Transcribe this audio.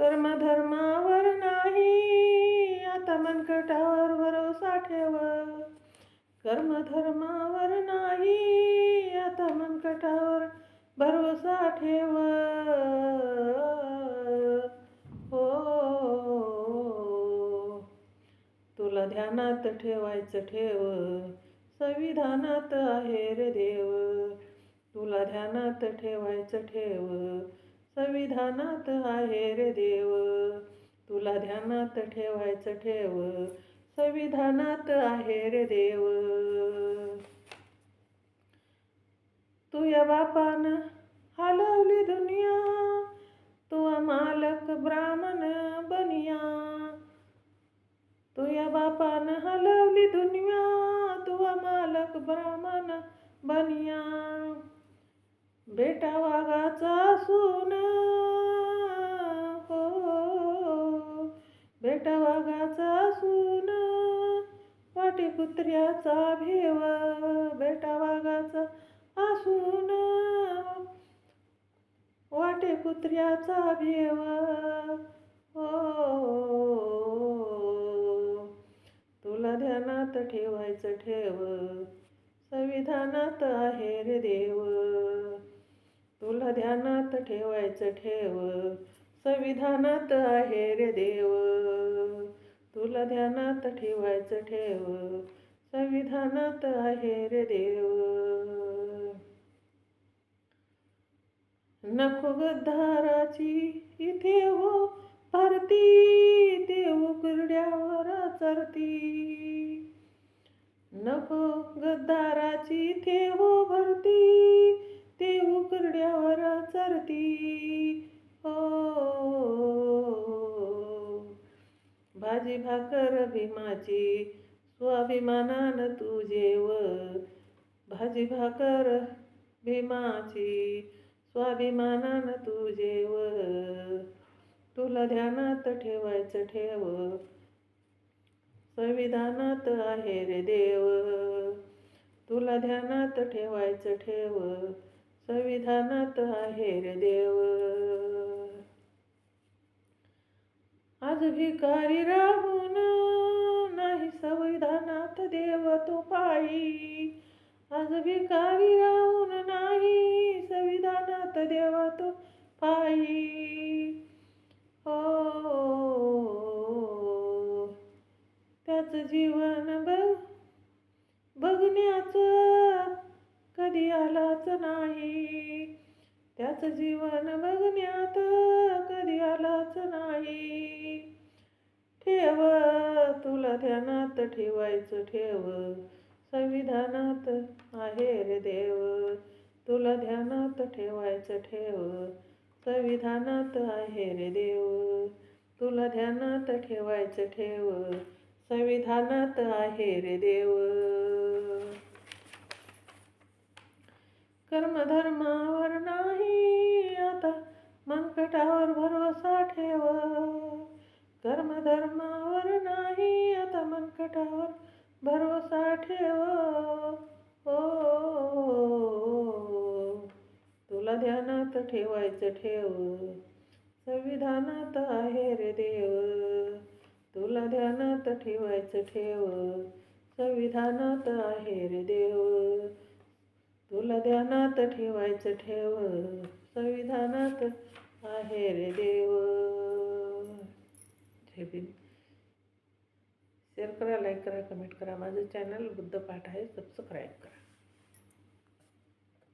कर्मधर्मावर नाही. आता मनकटावर भरोसा ठेव. कर्मधर्मावर नाही. आता मनकटावर भरोसा ठेव. हो. तुला ध्यानात ठेवायचं ठेव. संविधानात आहे रे देव. तुला ध्यानात ठेवायचं ठेव. संविधानात आहे रे देव. तुला ध्यानात ठेवायचं ठेव. संविधानात आहे रे देव. तुझ्या बापान हलवली दुनिया. तू मालक ब्राह्मण बनिया. तुझ्या बापान हलवली दुनिया. तू मालक ब्राह्मण बनिया. बेटा वाघाचा सून. हो, हो, हो. बेटा वाघाचा सून. वाटे कुत्र्याचा भेव. बेटा वाघाचा असून. वाटे कुत्र्याचा भेव. हो, हो तुला ध्यानात ठेवायचं ठेव. संविधानात आहे रे ठेवायचं ठेव. संविधानात आहे रे देव. तुला ध्यानात ठेवायचं ठेव. संविधानात आहे रे देव. नको गद्धाराची इथे हो. भरती देव कुरड्यावर चरती. नको गद्दाराची इथे हो. भरती ते उघड्यावर चरती. हो भाजी भाकर भीमाची स्वाभिमानान तू जेव. भाजी भाकर भीमाची स्वाभिमानान तू जेव. तुला ध्यानात ठेवायचं ठेव. संविधानात आहे रे देव. तुला ध्यानात ठेवायचं ठेव. संविधानात आहे देव. आज भिकारी राहून नाही संविधानात देव तो पायी. आज भिकारी राहून नाही संविधानात देव तो पायी हो त्याच जीवन बघ बघण्याचं कधी आलाच नाही. त्याच जीवन बघण्यात कधी आलाच नाही. ठेव तुला ध्यानात ठेवायचं ठेव. संविधानात आहे रे देव. तुला ध्यानात ठेवायचं ठेव. संविधानात आहे रे देव. तुला ध्यानात ठेवायचं ठेव. संविधानात आहे रे देव. कर्मधर्मावर नाही. आता मनकटावर भरोसा ठेव. कर्मधर्मावर नाही. आता मनकटावर भरोसा ठेव. हो तुला ध्यानात ठेवायचं ठेव. संविधानात आहे रे देव. तुला ध्यानात ठेवायचं ठेव. संविधानात आहे रे देव. तुला ध्यानात ठेवायचं ठेव संविधानात आहे रे देव. जय भीम. शेअर करा लाईक करा कमेंट करा. माझं चॅनल बुद्धपाठ आहे. सबस्क्राईब करा.